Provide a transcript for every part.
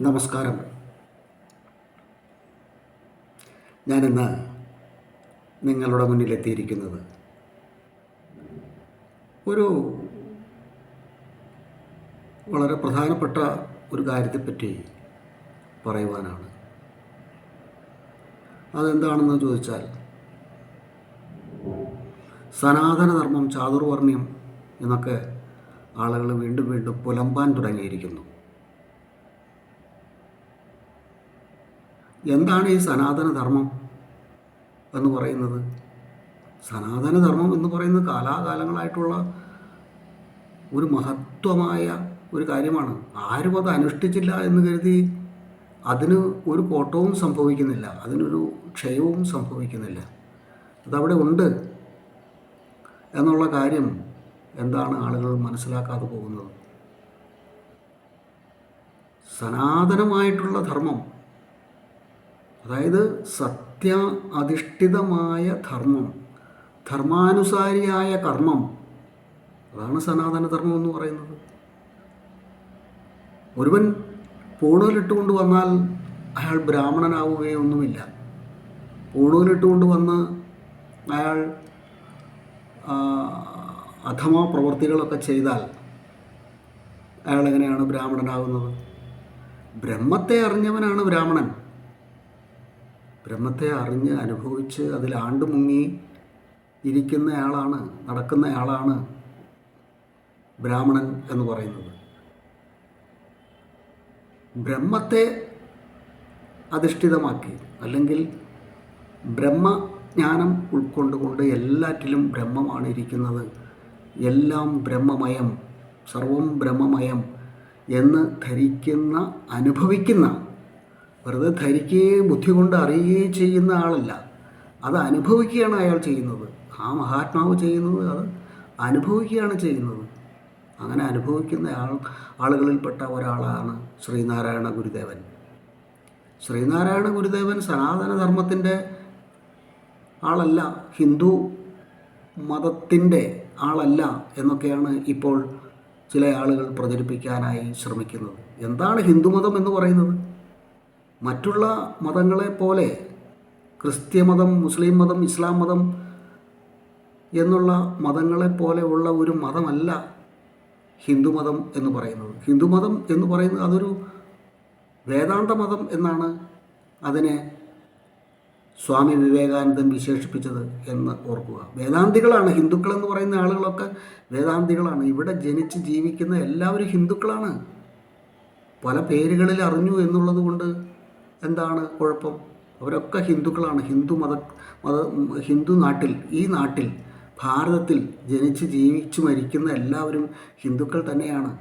നമസ്കാരം. ഞാനിന്ന് നിങ്ങളുടെ മുന്നിലെത്തിയിരിക്കുന്നത് ഒരു വളരെ പ്രധാനപ്പെട്ട ഒരു കാര്യത്തെപ്പറ്റി പറയുവാനാണ്. അതെന്താണെന്ന് ചോദിച്ചാൽ സനാതനധർമ്മം ചാതുർവർണ്യം എന്നൊക്കെ ആളുകൾ വീണ്ടും വീണ്ടും പുലമ്പാൻ തുടങ്ങിയിരിക്കുന്നു. എന്താണ് ഈ സനാതനധർമ്മം എന്ന് പറയുന്നത്? സനാതനധർമ്മം എന്ന് പറയുന്നത് കാലാകാലങ്ങളായിട്ടുള്ള ഒരു മഹത്വമായ ഒരു കാര്യമാണ്. ആരും അത് അനുഷ്ഠിച്ചില്ല എന്ന് കരുതി അതിന് ഒരു കോട്ടവും സംഭവിക്കുന്നില്ല. അതിനൊരു ക്ഷയവും സംഭവിക്കുന്നില്ല. അതവിടെ ഉണ്ട് എന്നുള്ള കാര്യം എന്താണ് ആളുകൾ മനസ്സിലാക്കാതെ പോകുന്നത്? സനാതനമായിട്ടുള്ള ധർമ്മം അതായത് സത്യ അധിഷ്ഠിതമായ ധർമ്മം ധർമാനുസാരിയായ കർമ്മം. അതാണ് സനാതന ധർമ്മം എന്ന് പറയുന്നത്. ഒരുവൻ പൂണൂലിട്ടുകൊണ്ട് വന്നാൽ അയാൾ ബ്രാഹ്മണനാവുകയൊന്നുമില്ല. പൂണൂലിട്ടുകൊണ്ട് വന്ന് അയാൾ അധമ പ്രവൃത്തികളൊക്കെ ചെയ്താൽ അയാൾ എങ്ങനെയാണ് ബ്രാഹ്മണനാകുന്നത് ബ്രഹ്മത്തെ അറിഞ്ഞവനാണ് ബ്രാഹ്മണൻ. ബ്രഹ്മത്തെ അറിഞ്ഞ് അനുഭവിച്ച് അതിൽ ആണ്ടു മുങ്ങി ഇരിക്കുന്നയാളാണ് നടക്കുന്നയാളാണ് ബ്രാഹ്മണൻ എന്ന് പറയുന്നത്. ബ്രഹ്മത്തെ അധിഷ്ഠിതമാക്കി അല്ലെങ്കിൽ ബ്രഹ്മജ്ഞാനം ഉൾക്കൊണ്ടുകൊണ്ട് എല്ലാറ്റിലും ബ്രഹ്മമാണ് ഇരിക്കുന്നത്. എല്ലാം ബ്രഹ്മമയം സർവം ബ്രഹ്മമയം എന്ന് ധരിക്കുന്ന അനുഭവിക്കുന്ന വെറുതെ ധരിക്കുകയും ബുദ്ധി കൊണ്ട് അറിയുകയും ചെയ്യുന്ന ആളല്ല. അത് അനുഭവിക്കുകയാണ് അയാൾ ചെയ്യുന്നത്. ആ മഹാത്മാവ് ചെയ്യുന്നത് അത് അനുഭവിക്കുകയാണ് ചെയ്യുന്നത്. അങ്ങനെ അനുഭവിക്കുന്ന ആൾ ആളുകളിൽപ്പെട്ട ഒരാളാണ് ശ്രീനാരായണ ഗുരുദേവൻ. ശ്രീനാരായണ ഗുരുദേവൻ സനാതനധർമ്മത്തിന്റെ ആളല്ല ഹിന്ദു മതത്തിന്റെ ആളല്ല എന്നൊക്കെയാണ് ഇപ്പോൾ ചില ആളുകൾ പ്രചരിപ്പിക്കാനായി ശ്രമിക്കുന്നത്. എന്താണ് ഹിന്ദുമതം എന്ന് പറയുന്നത്? മറ്റുള്ള മതങ്ങളെ പോലെ ക്രിസ്ത്യമതം മുസ്ലിം മതം ഇസ്ലാം മതം എന്നുള്ള മതങ്ങളെ പോലെ ഉള്ള ഒരു മതമല്ല ഹിന്ദുമതം എന്ന് പറയുന്നത്. ഹിന്ദുമതം എന്ന് പറയുന്നത് അതൊരു വേദാന്ത മതം എന്നാണ് അതിനെ സ്വാമി വിവേകാനന്ദൻ വിശേഷിപ്പിച്ചത് എന്ന് ഓർക്കുക. വേദാന്തികളാണ് ഹിന്ദുക്കൾ എന്ന് പറയുന്ന ആളുകളൊക്കെ വേദാന്തികളാണ്. ഇവിടെ ജനിച്ച് ജീവിക്കുന്ന എല്ലാവരും ഹിന്ദുക്കളാണ്. പല പേരുകളിൽ അറിഞ്ഞു എന്നുള്ളത് കൊണ്ട് എന്താണ് കുഴപ്പം? അവരൊക്കെ ഹിന്ദുക്കളാണ്. ഹിന്ദു മത മത ഹിന്ദു നാട്ടിൽ ഈ നാട്ടിൽ ഭാരതത്തിൽ ജനിച്ച് ജീവിച്ചു മരിക്കുന്ന എല്ലാവരും ഹിന്ദുക്കൾ തന്നെയാണ്.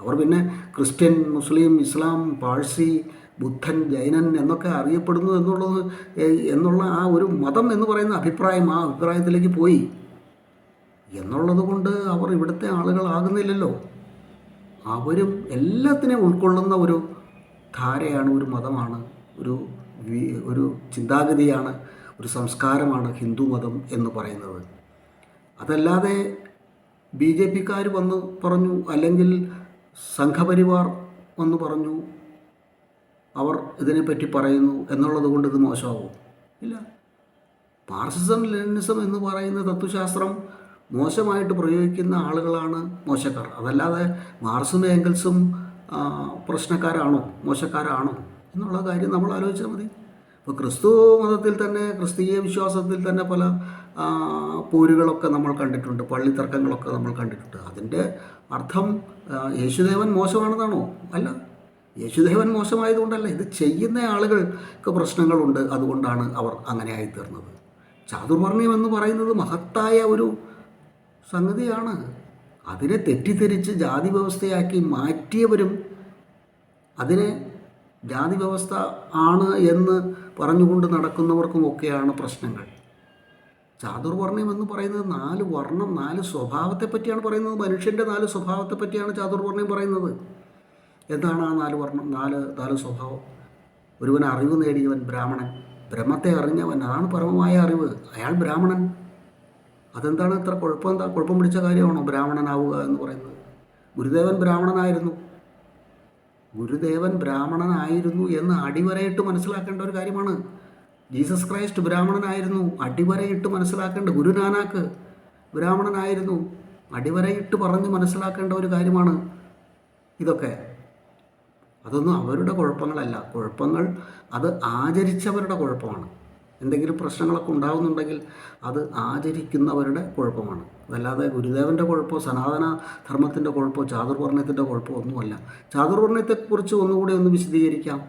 അവർ പിന്നെ ക്രിസ്ത്യൻ മുസ്ലിം ഇസ്ലാം പാഴ്സി ബുദ്ധൻ ജൈനൻ എന്നൊക്കെ അറിയപ്പെടുന്നു എന്നുള്ളത് എന്നുള്ള ആ ഒരു മതം എന്ന് പറയുന്ന അഭിപ്രായം ആ അഭിപ്രായത്തിലേക്ക് പോയി. എന്നുള്ളത് കൊണ്ട് അവർ ഇവിടുത്തെ ആളുകളാകുന്നില്ലല്ലോ. അവരും എല്ലാത്തിനെയും ഉൾക്കൊള്ളുന്ന ഒരു ധാരയാണ് ഒരു മതമാണ് ഒരു ഒരു ചിന്താഗതിയാണ് ഒരു സംസ്കാരമാണ് ഹിന്ദു മതം എന്ന് പറയുന്നത്. അതല്ലാതെ ബി ജെ പിക്കാർ വന്ന് പറഞ്ഞു അല്ലെങ്കിൽ സംഘപരിവാർ വന്ന് പറഞ്ഞു അവർ ഇതിനെപ്പറ്റി പറയുന്നു എന്നുള്ളത് കൊണ്ട് ഇത് മോശമാവും? ഇല്ല. മാർക്സിസം ലെനിനിസം എന്ന് പറയുന്ന തത്വശാസ്ത്രം മോശമായിട്ട് പ്രയോഗിക്കുന്ന ആളുകളാണ് മോശക്കാർ. അതല്ലാതെ മാർസും ഏംഗൽസും പ്രശ്നക്കാരാണോ? മോശക്കാരാണോ? എന്നുള്ള കാര്യം നമ്മൾ ആലോചിച്ചാൽ മതി. ഇപ്പോൾ ക്രിസ്തു മതത്തിൽ തന്നെ ക്രിസ്തീയ വിശ്വാസത്തിൽ തന്നെ പല പോരുകളൊക്കെ നമ്മൾ കണ്ടിട്ടുണ്ട്. പള്ളി പള്ളിത്തർക്കങ്ങളൊക്കെ നമ്മൾ കണ്ടിട്ടുണ്ട്. അതിന്റെ അർത്ഥം യേശുദേവൻ മോശമാണെന്നാണോ? അല്ല. യേശുദേവൻ മോശമായതുകൊണ്ടല്ല. ഇത് ചെയ്യുന്ന ആളുകൾക്ക് പ്രശ്നങ്ങളുണ്ട്. അതുകൊണ്ടാണ് അവർ അങ്ങനെ ആയിത്തീർന്നത് ചാതുർവർണയം എന്ന് പറയുന്നത് മഹത്തായ ഒരു സംഗതിയാണ്. അതിനെ തെറ്റിദ്ധരിച്ച് ജാതി വ്യവസ്ഥയാക്കി മാറ്റിയവരും അതിനെ ജാതി വ്യവസ്ഥ ആണ് എന്ന് പറഞ്ഞുകൊണ്ട് നടക്കുന്നവർക്കും ഒക്കെയാണ് പ്രശ്നങ്ങൾ. ചാതുർവർണയം എന്ന് പറയുന്നത് നാല് വർണം നാല് സ്വഭാവത്തെ പറ്റിയാണ് പറയുന്നത്. മനുഷ്യന്റെ നാല് സ്വഭാവത്തെ പറ്റിയാണ് ചാതുർവർണയം പറയുന്നത്. എന്താണ് ആ നാല് വർണം നാല് നാല് സ്വഭാവം? ഒരുവൻ അറിവ് നേടിയവൻ ബ്രാഹ്മണൻ. ബ്രഹ്മത്തെ അറിഞ്ഞവൻ അതാണ് പരമമായ അറിവ്. അയാൾ ബ്രാഹ്മണൻ. അതെന്താണ് ഇത്ര കുഴപ്പം? എന്താ കുഴപ്പം പിടിച്ച കാര്യമാണോ ബ്രാഹ്മണനാവുക എന്ന് പറയുന്നത്? ഗുരുദേവൻ ബ്രാഹ്മണനായിരുന്നു. ഗുരുദേവൻ ബ്രാഹ്മണനായിരുന്നു എന്ന് അടിവരയിട്ട് മനസ്സിലാക്കേണ്ട ഒരു കാര്യമാണ്. Jesus Christ ബ്രാഹ്മണനായിരുന്നു. അടിവരയിട്ട് മനസ്സിലാക്കേണ്ട ഗുരുനാനാക്ക് ബ്രാഹ്മണനായിരുന്നു. അടിവരയിട്ട് പറഞ്ഞ് മനസ്സിലാക്കേണ്ട ഒരു കാര്യമാണ് ഇതൊക്കെ. അതൊന്നും അവരുടെ കുഴപ്പങ്ങളല്ല. കുഴപ്പങ്ങൾ അത് ആചരിച്ചവരുടെ കുഴപ്പമാണ്. എന്തെങ്കിലും പ്രശ്നങ്ങളൊക്കെ ഉണ്ടാകുന്നുണ്ടെങ്കിൽ അത് ആചരിക്കുന്നവരുടെ കുഴപ്പമാണ്. അതല്ലാതെ ഗുരുദേവന്റെ കുഴപ്പമോ സനാതന ധർമ്മത്തിന്റെ കുഴപ്പമോ ചാതുർവർണയത്തിന്റെ കുഴപ്പമോ ഒന്നുമല്ല. ചാതുർവർണയത്തെക്കുറിച്ച് ഒന്നുകൂടി ഒന്ന് വിശദീകരിക്കാം.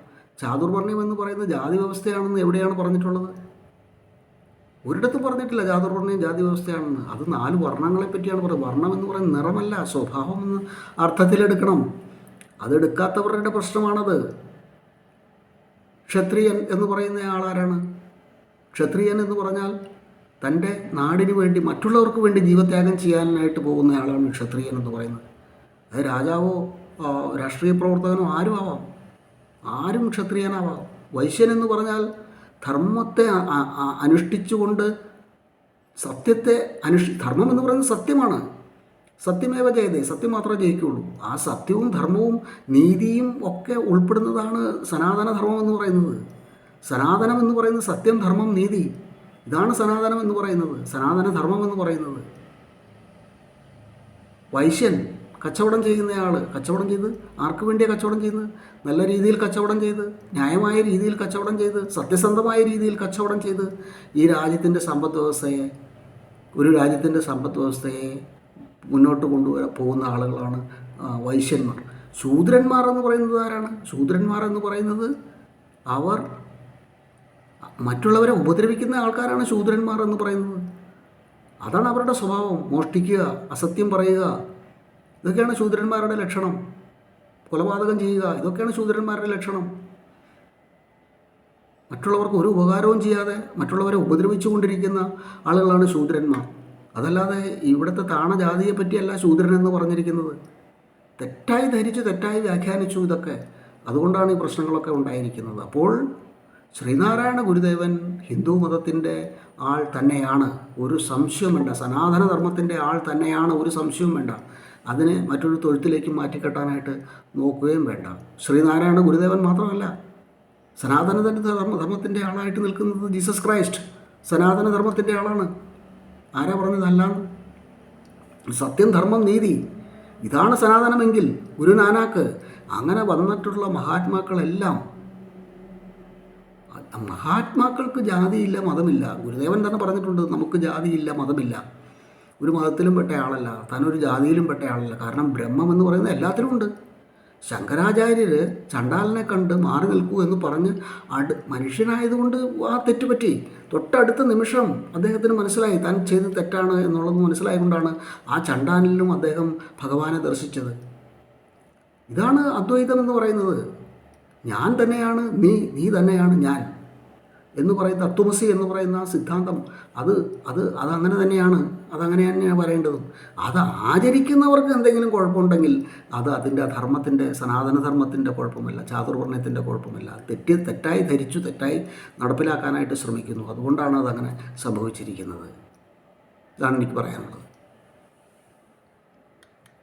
ചാതുർവർണയം എന്ന് പറയുന്ന ജാതി വ്യവസ്ഥയാണെന്ന് എവിടെയാണ് പറഞ്ഞിട്ടുള്ളത്? ഒരിടത്തും പറഞ്ഞിട്ടില്ല ജാതുർവർണയം ജാതി വ്യവസ്ഥയാണെന്ന്. അത് നാല് വർണങ്ങളെ പറ്റിയാണ് പറയുന്നത് വർണം എന്ന് പറയുന്നത് നിറമല്ല സ്വഭാവം എന്ന് അർത്ഥത്തിലെടുക്കണം. അതെടുക്കാത്തവരുടെ പ്രശ്നമാണത്. ക്ഷത്രിയൻ എന്ന് പറയുന്ന ആളാരാണ്? ക്ഷത്രിയൻ എന്ന് പറഞ്ഞാൽ തന്റെ നാടിന് വേണ്ടി മറ്റുള്ളവർക്ക് വേണ്ടി ജീവത്യാഗം ചെയ്യാനായിട്ട് പോകുന്നയാളാണ് ക്ഷത്രിയൻ എന്ന് പറയുന്നത്. അത് രാജാവോ രാഷ്ട്രീയ പ്രവർത്തകനോ ആരും ആവാം. ആരും ക്ഷത്രിയനാവാം. വൈശ്യൻ എന്ന് പറഞ്ഞാൽ ധർമ്മത്തെ അനുഷ്ഠിച്ചുകൊണ്ട് സത്യത്തെ അനുഷ് ധർമ്മം എന്ന് പറയുന്നത് സത്യമാണ്. സത്യമേവ ജയതേ സത്യം മാത്രമേ ജയിക്കുള്ളൂ. ആ സത്യവും ധർമ്മവും നീതിയും ഒക്കെ ഉൾപ്പെടുന്നതാണ് സനാതന ധർമ്മം എന്ന് പറയുന്നത്. സനാതനം എന്ന് പറയുന്ന സത്യം ധർമ്മം നീതി. ഇതാണ് സനാതനം എന്ന് പറയുന്നത്. സനാതന ധർമ്മം എന്ന് പറയുന്നത്. വൈശ്യൻ കച്ചവടം ചെയ്യുന്നയാൾ കച്ചവടം ചെയ്ത് ആർക്ക് വേണ്ടിയാണ് കച്ചവടം ചെയ്യുന്നത്? നല്ല രീതിയിൽ കച്ചവടം ചെയ്ത് ന്യായമായ രീതിയിൽ കച്ചവടം ചെയ്ത് സത്യസന്ധമായ രീതിയിൽ കച്ചവടം ചെയ്ത് ഈ രാജ്യത്തിന്റെ സമ്പദ് വ്യവസ്ഥയെ ഒരു രാജ്യത്തിന്റെ സമ്പദ് വ്യവസ്ഥയെ മുന്നോട്ട് കൊണ്ടുവരാൻ പോകുന്ന ആളുകളാണ് വൈശ്യന്മാർ. ശൂദ്രന്മാർ എന്ന് പറയുന്നത് ആരാണ്? ശൂദ്രന്മാർ എന്ന് പറയുന്നത് അവർ മറ്റുള്ളവരെ ഉപദ്രവിക്കുന്ന ആൾക്കാരാണ് ശൂദ്രന്മാർ എന്ന് പറയുന്നത്. അതാണ് അവരുടെ സ്വഭാവം. മോഷ്ടിക്കുക അസത്യം പറയുക ഇതൊക്കെയാണ് ശൂദ്രന്മാരുടെ ലക്ഷണം. കൊലപാതകം ചെയ്യുക ഇതൊക്കെയാണ് ശൂദ്രന്മാരുടെ ലക്ഷണം. മറ്റുള്ളവർക്ക് ഒരു ഉപകാരവും ചെയ്യാതെ മറ്റുള്ളവരെ ഉപദ്രവിച്ചുകൊണ്ടിരിക്കുന്ന ആളുകളാണ് ശൂദ്രന്മാർ. അതല്ലാതെ ഇവിടുത്തെ താണജാതിയെ പറ്റിയല്ല ശൂദ്രൻ എന്ന് പറഞ്ഞിരിക്കുന്നത്. തെറ്റായി ധരിച്ചു തെറ്റായി വ്യാഖ്യാനിച്ചു ഇതൊക്കെ. അതുകൊണ്ടാണ് ഈ പ്രശ്നങ്ങളൊക്കെ ഉണ്ടായിരിക്കുന്നത്. അപ്പോൾ ശ്രീനാരായണ ഗുരുദേവൻ ഹിന്ദു മതത്തിന്റെ ആൾ തന്നെയാണ്. ഒരു സംശയം വേണ്ട. സനാതന ധർമ്മത്തിന്റെ ആൾ തന്നെയാണ് ഒരു സംശയവും വേണ്ട. അതിനെ മറ്റൊരു തൊഴുത്തിലേക്ക് മാറ്റിക്കെട്ടാനായിട്ട് നോക്കുകയും വേണ്ട. ശ്രീനാരായണ ഗുരുദേവൻ മാത്രമല്ല സനാതന ധർമ്മ ആളായിട്ട് നിൽക്കുന്നത് ജീസസ് ക്രൈസ്റ്റ്. സനാതന ധർമ്മത്തിന്റെ ആളാണ്. ആരാ പറഞ്ഞതല്ലാന്ന് സത്യം ധർമ്മം നീതി ഇതാണ് സനാതനമെങ്കിൽ ഗുരുനാനാക്ക്. അങ്ങനെ വന്നിട്ടുള്ള മഹാത്മാക്കളെല്ലാം മഹാത്മാക്കൾക്ക് ജാതിയില്ല മതമില്ല. ഗുരുദേവൻ തന്നെ പറഞ്ഞിട്ടുണ്ട് നമുക്ക് ജാതിയില്ല മതമില്ല. ഒരു മതത്തിലും പെട്ട ആളല്ല. താനൊരു ജാതിയിലും പെട്ട ആളല്ല. കാരണം ബ്രഹ്മം എന്ന് പറയുന്നത് എല്ലാത്തിലും ഉണ്ട്. ശങ്കരാചാര്യർ ചണ്ടാലിനെ കണ്ട് മാറി നിൽക്കൂ എന്ന് പറഞ്ഞ് അടു മനുഷ്യനായതുകൊണ്ട് ആ തെറ്റുപറ്റി തൊട്ടടുത്ത നിമിഷം അദ്ദേഹത്തിന് മനസ്സിലായി താൻ ചെയ്ത് തെറ്റാണ് എന്നുള്ളത് മനസ്സിലായതുകൊണ്ടാണ് ആ ചണ്ടാലിലും അദ്ദേഹം ഭഗവാനെ ദർശിച്ചത്. ഇതാണ് അദ്വൈതം എന്ന് പറയുന്നത്. ഞാൻ തന്നെയാണ് നീ നീ തന്നെയാണ് ഞാൻ. എന്ന് പറയുന്ന തത്വമസി എന്ന് പറയുന്ന സിദ്ധാന്തം അത് അത് അതങ്ങനെ തന്നെയാണ് അതങ്ങനെ തന്നെയാണ് പറയേണ്ടതും. അത് ആചരിക്കുന്നവർക്ക് എന്തെങ്കിലും കുഴപ്പമുണ്ടെങ്കിൽ അത് അതിന്റെ ധർമ്മത്തിന്റെ സനാതനധർമ്മത്തിന്റെ കുഴപ്പമല്ല ചാതുർവർണയത്തിന്റെ കുഴപ്പമല്ല. തെറ്റി തെറ്റായി ധരിച്ചു തെറ്റായി നടപ്പിലാക്കാനായിട്ട് ശ്രമിക്കുന്നു. അതുകൊണ്ടാണ് അതങ്ങനെ സംഭവിച്ചിരിക്കുന്നത്. ഇതാണ് എനിക്ക് പറയാനുള്ളത്.